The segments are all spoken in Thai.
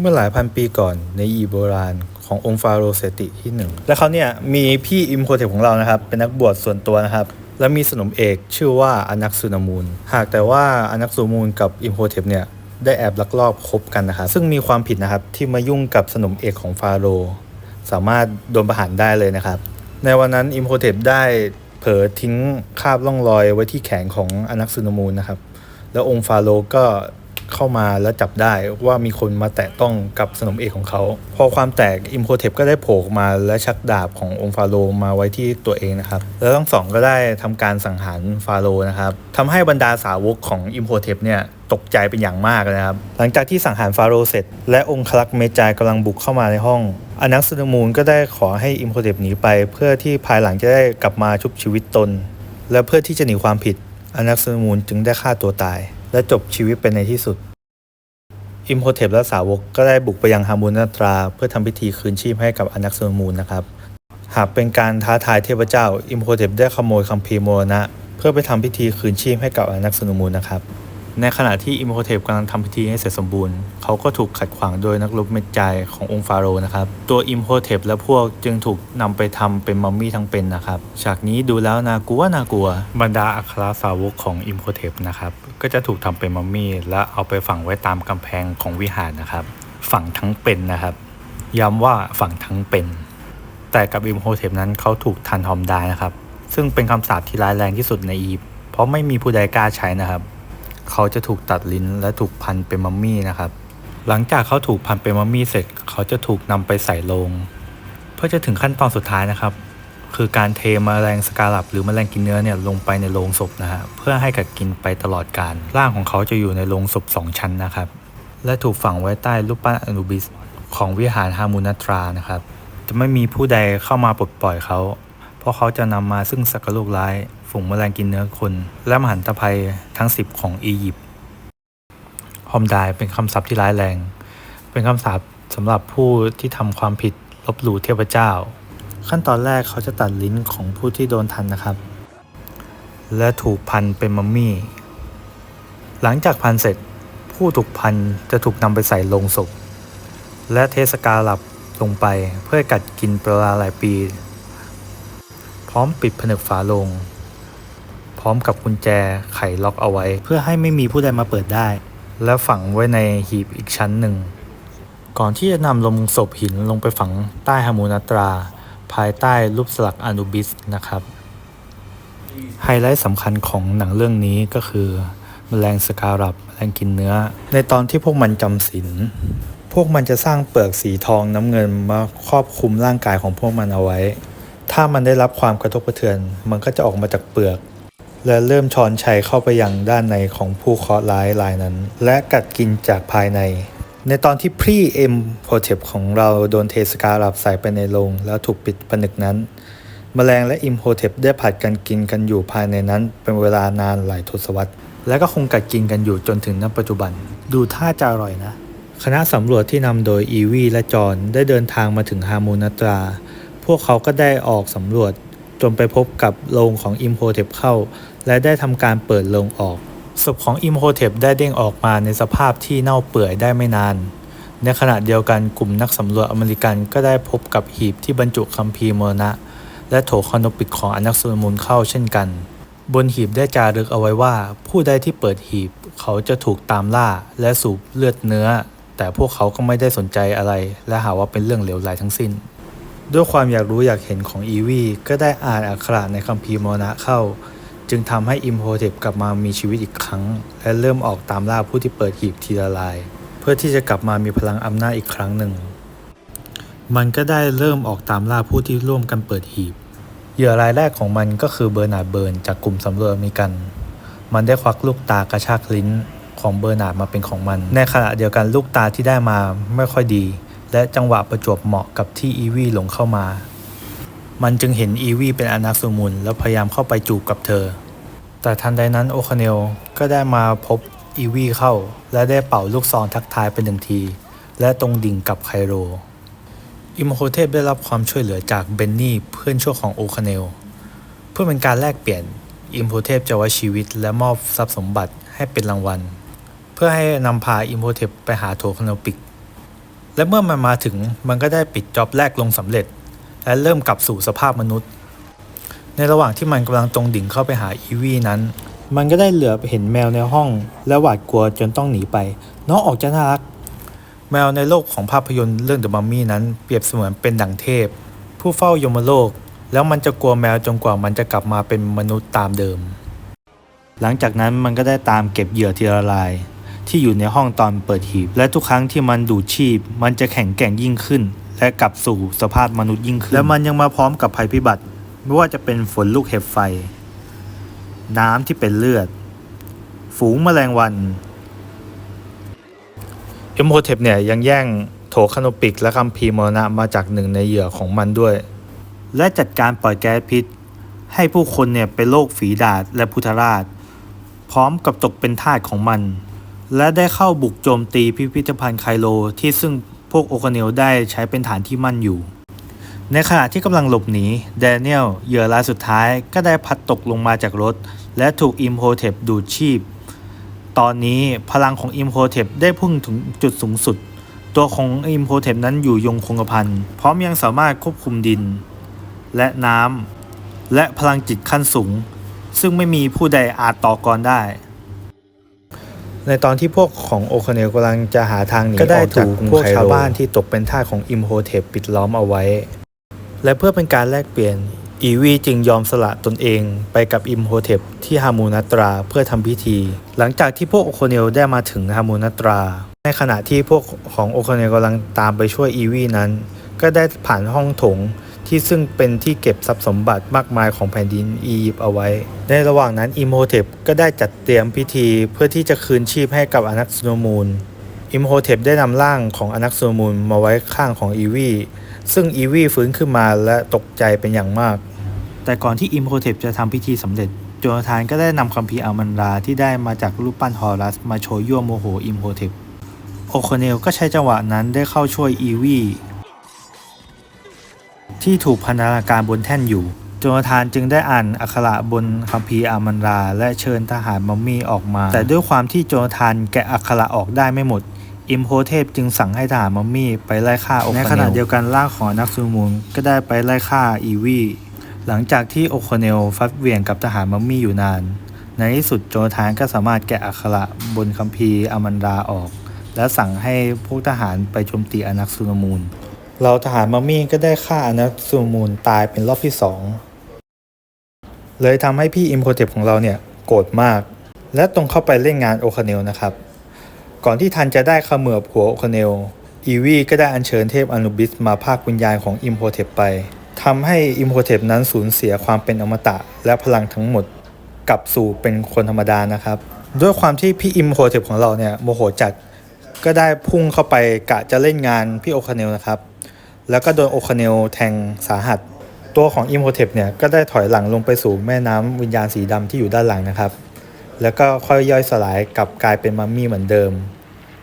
เมื่อหลายพันปีก่อนในอียิปต์โบราณขององค์ฟาโรเซติที่หนึ่งและเขาเนี่ยมีพี่อิมโคเทปของเรานะครับ เป็นนักบวชส่วนตัวนะครับ และมีสนมเอกชื่อว่าอนักซูนามูล หากแต่ว่าอนักซูนามูลกับอิมโคเทปเนี่ยได้แอบลักลอบคบกันนะครับ ซึ่งมีความผิดนะครับที่มายุ่งกับสนมเอกของฟาโรสามารถโดนประหารได้เลยนะครับ ในวันนั้นอิมโคเทปได้เผลอทิ้งคาบล่องรอยไว้ที่แขนของอนักซูนามูลนะครับ แล้วองค์ฟาโรก็ เข้ามาแล้วจับได้ว่ามีคนมาแตะต้องกับสนมเอกของเขา พอความแตกอิมโคเทปก็ได้โผล่มาและชักดาบขององค์ฟาโรมาไว้ที่ตัวเองนะครับ แล้วทั้งสองก็ได้ทำการสังหารฟาโรนะครับทำให้บรรดาสาวกของอิมโคเทปเนี่ยตกใจเป็นอย่างมากนะครับ หลังจากที่สังหารฟาโรเสร็จ และองค์คลักเมจายกำลังบุกเข้ามาในห้องอนักสนมูลก็ได้ขอให้อิมโคเทปหนีไป เพื่อที่ภายหลังจะได้กลับมาชุบชีวิตตน และเพื่อที่จะหนีความผิดอนักสนมูลจึงได้ฆ่าตัวตาย และจบชีวิตไปในที่สุด อิมโฮเทปและสาวกก็ได้บุกไปยังฮามูนาตรา เพื่อทำพิธีคืนชีพให้กับอนักสนมูลนะครับ หากเป็นการท้าทายเทพเจ้า อิมโฮเทปได้ขโมยคัมภีร์โมรณะ เพื่อไปทำพิธีคืนชีพให้กับอนักสนมูลนะครับ ในขณะที่อิมโฮเทปกำลังทำพิธีให้เสร็จสมบูรณ์ เขาก็ถูกขัดขวางโดยนักรบเมจายขององค์ฟาโรห์นะครับ ตัวอิมโฮเทปและพวกจึงถูกนำไปทำเป็นมัมมี่ทั้งเป็นนะครับ ฉากนี้ดูแล้วน่ากลัวน่ากลัว บรรดาอัครสาวกของอิมโฮเทปนะครับ ก็จะถูกทำเป็นมัมมี่และเอาไปฝังไว้ตามกำแพงของวิหารนะครับ ฝังทั้งเป็นนะครับ ย้ำว่าฝังทั้งเป็น แต่กับอิมโฮเทปนั้นเขาถูกทันทอมได้นะครับ ซึ่งเป็นคำสาปที่ร้ายแรงที่สุดในอียิปต์ เพราะไม่มีผู้ใดกล้าใช้นะครับ เขาจะถูกตัดลิ้นและถูกพันเป็นมัมมี่นะครับ หลังจากเขาถูกพันเป็นมัมมี่เสร็จ เขาจะถูกนำไปใส่โลง เพื่อจะถึงขั้นตอนสุดท้ายนะครับ คือการเทมแมลงสกาลับ หรือมแมลงกินเนื้อเนี่ยลงไปในโลงศพนะฮะเพื่อให้กัดกินไปตลอดการร่างของเขาจะอยู่ในโลงศพสองชั้นนะครับ และถูกฝังไว้ใต้รูปปั้นอนุบิสของวิหารฮามูนาตรานะครับ จะไม่มีผู้ใดเข้ามาปลดปล่อยเขา เพราะเขาจะนำมาซึ่งสักโลกร้าย ฝูงแมลงกินเนื้อคน และมหันตภัยทั้ง 10 ของอียิปต์ฮอมไดายเป็นคำศัพท์ที่ร้ายแรง เป็นคำสาปสำหรับผู้ที่ทำความผิดลบหลู่เทพเจ้า ขั้นตอนแรกเขาจะตัดลิ้นของผู้ที่โดนทันนะครับ และถูกพันเป็นมัมมี่ หลังจากพันเสร็จผู้ถูกพันจะถูกนำไปใส่โลงศพ และเทสกาลับลงไปเพื่อกัดกินเปลาหลายปี พร้อมปิดผนึกฝาลง ร้อมกับกุญแจไขล็อกเอาไว้ เพื่อให้ไม่มีผู้ใดมาเปิดได้ และฝังไว้ในหีบอีกชั้นหนึ่ง ก่อนที่จะนำลงศพหินลงไปฝังใต้ฮามูนาตรา ภายใต้รูปสลักอนุบิสนะครับ ไฮไลท์สำคัญของหนังเรื่องนี้ก็คือแมลงสการับแมลงกินเนื้อ ในตอนที่พวกมันจำศีลพวกมันจะสร้างเปลือกสีทองน้ำเงินมาครอบคลุมร่างกายของพวกมันเอาไว้ ถ้ามันได้รับความกระทบกระเทือน มันก็จะออกมาจากเปลือก และเริ่มชอนชัยเข้าไปยังด้านในของผู้เคราะห์ร้ายรายนั้น และกัดกินจากภายใน ในตอนที่พรีเอ็มโพเทปของเราโดนเทสการับใส่ไปในโรงแล้วถูกปิดผนึกนั้นแมลงและอิมโฮเทปได้ผัดกันกินกันอยู่ภายในนั้น เป็นเวลานานหลายทศวรรษ และก็คงกัดกินกันอยู่จนถึงณปัจจุบัน ดูท่าจะอร่อยนะ คณะสำรวจที่นำโดยอีวีและจอห์นได้เดินทางมาถึงฮามูนาตรา พวกเขาก็ได้ออกสำรวจ จนไปพบกับโรงของอิมโฮเทปเข้า และได้ทำการเปิดโรงออก ศพของอิมโฮเทปได้เด้งออกมาในสภาพที่เน่าเปื่อยได้ไม่นาน ในขณะเดียวกันกลุ่มนักสำรวจอเมริกันก็ได้พบกับหีบที่บรรจุคัมภีร์มรณะ และโถคอนปิกของอนักสุลมุนเข้าเช่นกัน บนหีบได้จารึกเอาไว้ว่า ผู้ใดที่เปิดหีบเขาจะถูกตามล่าและสูบเลือดเนื้อ แต่พวกเขาก็ไม่ได้สนใจอะไร และหาว่าเป็นเรื่องเหลวไหลทั้งสิ้น ด้วยความอยากรู้อยากเห็นของอีวีก็ได้อ่านอักขระในคัมภีร์มรณะเข้า จึงทำให้อิมโฮเทปกลับมามีชีวิตอีกครั้ง และเริ่มออกตามล่าผู้ที่เปิดหีบทีละลาย เพื่อที่จะกลับมามีพลังอำนาจอีกครั้งหนึ่ง มันก็ได้เริ่มออกตามล่าผู้ที่ร่วมกันเปิดหีบ เหยื่อรายแรกของมันก็คือเบอร์นาร์ดเบิร์นจากกลุ่มสำรวจอเมริกัน มันได้ควักลูกตากระชากลิ้นของเบอร์นาร์ดมาเป็นของมัน ในขณะเดียวกันลูกตาที่ได้มาไม่ค่อยดี และจังหวะประจวบเหมาะกับที่อีวี่หลงเข้ามา มันจึงเห็นอีวี่เป็นอนักสมุนแล้วพยายามเข้าไปจูบกับเธอ แต่ทันใดนั้นโอคาเนลก็ได้มาพบอีวี่เข้า และได้เป่าลูกซองทักทายเป็นหนึ่งที และตรงดิ่งกับไคโร อิมโฮเทปได้รับความช่วยเหลือจากเบนนี่เพื่อนชั่วของโอคาเนล เพื่อเป็นการแลกเปลี่ยน อิมโฮเทปจะไว้ชีวิตและมอบทรัพย์สมบัติให้เป็นรางวัล เพื่อให้นำพาอิมโฮเทปไปหาโถคานปิก และเมื่อมันมาถึงมันก็ได้ปิดจ็อบแรกลงสำเร็จ และเริ่มกลับสู่สภาพมนุษย์ ในระหว่างที่มันกำลังตรงดิ่งเข้าไปหาอีวีนั้น มันก็ได้เหลือบเห็นแมวในห้อง และหวาดกลัวจนต้องหนีไป น้องออกจะน่ารัก แมวในโลกของภาพยนตร์เรื่อง The Mummy นั้นเปรียบเสมือนเป็นดั่งเทพ ผู้เฝ้ายมโลก แล้วมันจะกลัวแมวจนกว่ามันจะกลับมาเป็นมนุษย์ตามเดิม หลังจากนั้นมันก็ได้ตามเก็บเหยื่อทีละราย ที่อยู่ในห้องตอนเปิดหีบ และทุกครั้งที่มันดูดชีพ มันจะแข็งแกร่งยิ่งขึ้น และกลับสู่สภาพมนุษย์ยิ่งขึ้น และมันยังมาพร้อมกับภัยพิบัติ ไม่ว่าจะเป็นฝนลูกเห็บไฟ น้ำที่เป็นเลือด ฝูงแมลงวันเอ็มโฮเทปเนี่ยยังแย่งโถคาโนปิกและคัมภีร์มรณะมาจากหนึ่งในเหยื่อของมันด้วย และจัดการปล่อยแก๊สพิษ ให้ผู้คนเนี่ยเป็นโรคฝีดาษและพุทธราช พร้อมกับตกเป็นทาสของมัน และได้เข้าบุกโจมตีพิพิธภัณฑ์ไคโลที่ซึ่งพวกโอคาเนลได้ใช้เป็นฐานที่มั่นอยู่ ในขณะที่กำลังหลบหนีแดเนียลเหยื่อรายสุดท้ายก็ได้พัดตกลงมาจากรถ และถูกอิมโฮเทปดูดชีพ ตอนนี้พลังของอิมโฮเทปได้พุ่งถึงจุดสูงสุด ตัวของอิมโฮเทปนั้นอยู่ยงคงกระพันพร้อมยังสามารถควบคุมดิน และน้ำและพลังจิตขั้นสูง ซึ่งไม่มีผู้ใดอาจต่อกรได้ ในตอนที่พวกของโอคาเนลกำลังจะหาทางหนีก็ได้ออกจากถูกกรุงพวกไคโรชาวบ้านที่ตกเป็นทาสของอิมโฮเทปปิดล้อมเอาไว้ และเพื่อเป็นการแลกเปลี่ยน อีวีจึงยอมสละตนเองไปกับอิมโฮเทปที่ฮามูนัตราเพื่อทำพิธี หลังจากที่พวกโอคาเนลได้มาถึงฮามูนัตรา ในขณะที่พวกของโอคาเนลกำลังตามไปช่วยอีวีนั้น ก็ได้ผ่านห้องโถง ที่ซึ่งเป็นที่เก็บทรัพย์สมบัติมากมายของแผ่นดินอียิปต์เอาไว้ ในระหว่างนั้นอิมโฮเทปก็ได้จัดเตรียมพิธีเพื่อที่จะคืนชีพให้กับอนักซูโนมูล อิมโฮเทปได้นำร่างของอนักซูโนมูลมาไว้ข้างของอีวีซึ่งอีวีฟื้นขึ้นมาและตกใจเป็นอย่างมาก แต่ก่อนที่อิมโฮเทปจะทำพิธีสำเร็จโจนาธานก็ได้นำคัมภีร์อามันราที่ได้มาจากรูปปั้นฮอรัส มาโชว์ยั่วโมโหอิมโฮเทปโอโคเนลก็ใช้จังหวะนั้นได้เข้าช่วยอีวี ที่ถูกพันธนาการบนแท่นอยู่โจนาธานจึงได้อ่านอักขระบนคัมภีร์อามันรา และเชิญทหารมัมมี่ออกมา แต่ด้วยความที่โจนาธานแกะอักขระออกได้ไม่หมด อิมโฮเทปจึงสั่งให้ทหารมัมมี่ไปไล่ฆ่าโอคาเนลในขณะเดียวกันร่างของนักซูมูลก็ได้ไปไล่ฆ่าอีวีหลังจากที่โอโคเนลฟัดเวียงกับทหารมัมมี่อยู่นาน ในที่สุดโจนาธานก็สามารถแกะอักขระบนคัมภีร์อามันราออก และสั่งให้พวกทหารไปโจมตีอนักซูนมูล เราทหารมัมมี่ก็ได้ฆ่าอนักซูมูลตายเป็นรอบที่สองเลยทำให้พี่อิมโพเทปของเราเนี่ยโกรธมาก และตรงเข้าไปเล่นงานโอคาเนลนะครับ ก่อนที่ทันจะได้ขมือบหัวโอคาเนลอีวีก็ได้อัญเชิญเทพอนุบิสมาภาควิญญาณของอิมโพเทปไปทำให้อิมโพเทปนั้นสูญเสียความเป็นอมตะ และพลังทั้งหมดกลับสู่เป็นคนธรรมดานะครับ ด้วยความที่พี่อิมโพเทปของเราเนี่ยโมโหจัดก็ได้พุ่งเข้าไปกะจะเล่นงานพี่โอคาเนลนะครับ แล้วก็โดนโอคาเนลแทงสาหัส ตัวของอิมโฮเทปเนี่ยก็ได้ถอยหลังลงไปสู่แม่น้ำวิญญาณสีดำที่อยู่ด้านหลังนะครับ แล้วก็ค่อยย่อยสลายกลับกลายเป็นมัมมี่เหมือนเดิม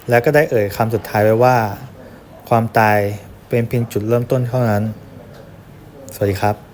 แล้วก็ได้เอ่ยคำสุดท้ายไว้ว่า ความตายเป็นเพียงจุดเริ่มต้นเท่านั้น สวัสดีครับ